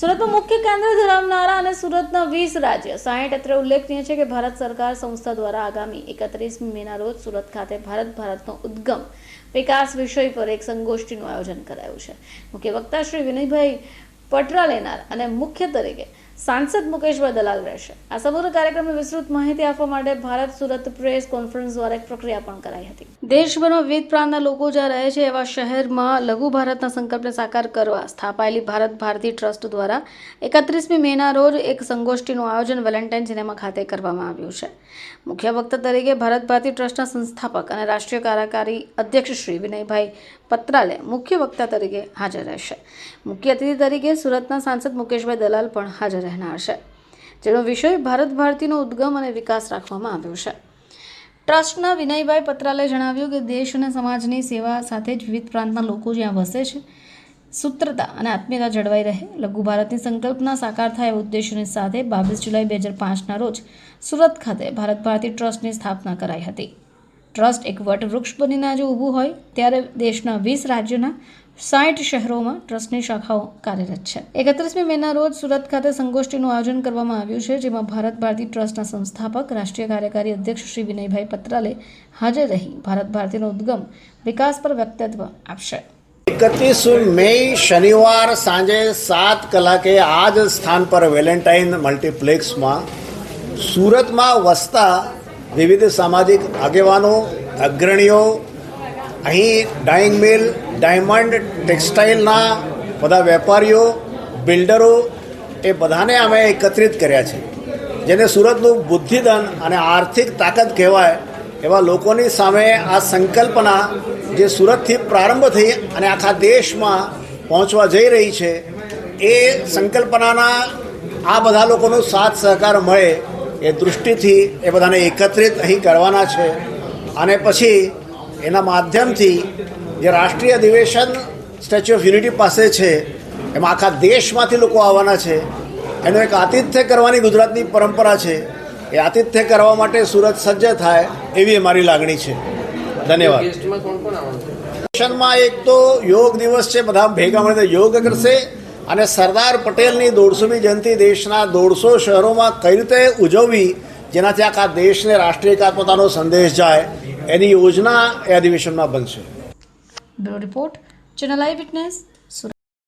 સુરતનું મુખ્ય કેન્દ્ર ધરાવનારા અને સુરતના વીસ રાજ્ય. સાહીઠ અત્રે ઉલ્લેખનીય છે કે ભારત સરકાર સંસ્થા દ્વારા આગામી એકત્રીસ મેના રોજ સુરત ખાતે ભારત ભારતનો ઉદ્ગમ વિકાસ વિષય પર એક સંગોષ્ઠીનું આયોજન કરાયું છે. મુખ્ય વક્તા શ્રી વિનયભાઈ પટરા લેનાર અને મુખ્ય તરીકે સાંસદ મુકેશભાઈ દલાલ રહેશે. આ સમગ્ર કાર્યક્રમની વિસ્તૃત માહિતી આપવા માટે ભારત સુરત પ્રેસ કોન્ફરન્સ દ્વારા એક પ્રક્રિયા પણ કરાઈ હતી. દેશભરમાં વિવિધ પ્રાંતના લોકો જ્યાં રહે છે એવા શહેરમાં લઘુ ભારતના સંકલ્પને સાકાર કરવા સ્થાપાયેલી ભારત ભારતી ટ્રસ્ટ દ્વારા એકત્રીસમી મેના રોજ એક સંગોષ્ઠીનું આયોજન વેલેન્ટાઇન સિનેમા ખાતે કરવામાં આવ્યું છે. મુખ્ય વક્તા તરીકે ભારત ભારતી ટ્રસ્ટના સંસ્થાપક અને રાષ્ટ્રીય કાર્યકારી અધ્યક્ષ શ્રી વિનયભાઈ પત્રાલે મુખ્ય વક્તા તરીકે હાજર રહેશે. મુખ્ય અતિથિ તરીકે સુરતના સાંસદ મુકેશભાઈ દલાલ પણ હાજર રહેનાર જેનો વિષય ભારત ભારતીનો ઉદ્ગમ અને વિકાસ રાખવામાં આવ્યો છે. ટ્રસ્ટના વિનયભાઈ પત્રાલે જણાવ્યું કે દેશ અને સમાજની સેવા સાથે જ વિવિધ પ્રાંતના લોકો જ્યાં વસે છે, સૂત્રતા અને આત્મીયતા જળવાઈ રહે. લઘુ ભારતની સંકલ્પના સાકાર થાય ઉદ્દેશોની સાથે બાવીસ જુલાઈ બે હજાર પાંચના રોજ સુરત ખાતે ભારત ભારતી ટ્રસ્ટની સ્થાપના કરાઈ હતી. ટ્રસ્ટ એક વટવૃક્ષ બનીને આજે ઊભું હોય, ત્યારે દેશના વીસ રાજ્યોના સાઠ શહેરોમાં ટ્રસ્ટની શાખાઓ કાર્યરત છે. એકત્રીસમી મેના રોજ સુરત ખાતે સંગોષ્ઠીનું આયોજન કરવામાં આવ્યું છે, જેમાં ભારત ભારતી ટ્રસ્ટના સંસ્થાપક, રાષ્ટ્રીય કાર્યકારી અધ્યક્ષ શ્રી વિનયભાઈ પત્રાલે હાજર રહી. ભારત ભારતીનો ઉદ્ગમ વિકાસ પર વ્યક્તિત્વ આપશે. એકત્રીસ મે શનિવાર સાંજે સાત કલાકે આ જ સ્થાન પર વેલેન્ટાઇન મલ્ટીપ્લેક્સમાં સુરતમાં વસતા વિવિધ સામાજિક આગેવાનો, અગ્રણીઓ, અહીં ડાઇંગ મિલ, ડાયમંડ ટેક્સટાઇલના બધા વેપારીઓ, બિલ્ડરો, એ બધાને અમે એકત્રિત કર્યા છે. જેને સુરતનું બુદ્ધિધન અને આર્થિક તાકાત કહેવાય, એવા લોકોની સામે આ સંકલ્પના જે સુરતથી પ્રારંભ થઈ અને આખા દેશમાં પહોંચવા જઈ રહી છે, એ સંકલ્પનાના આ બધા લોકોનો સાથ સહકાર મળે એ દૃષ્ટિથી એ બધાને એકત્રિત અહીં કરવાના છે. અને પછી એના માધ્યમથી જે રાષ્ટ્રીય અધિવેશન સ્ટેચ્યુ ઓફ યુનિટી પાસે છે એમાં આખા દેશમાંથી લોકો આવવાના છે. એનું એક આતિથ્ય કરવાની ગુજરાતની પરંપરા છે. એ આતિથ્ય કરવા માટે સુરત સજ્જ થાય એવી અમારી લાગણી છે. ધન્યવાદ. સેશનમાં એક તો યોગ દિવસ છે બધા ભેગા મળીને યોગ કરશે. અને સરદાર પટેલની દોઢસોમી જયંતિ દેશના દોઢસો શહેરોમાં કઈ રીતે ઉજવવી, જેનાથી આખા દેશને રાષ્ટ્રીય પોતાનો સંદેશ જાય, એની યોજના એ અધિવેશનમાં બનશે. Report, channel eye witness.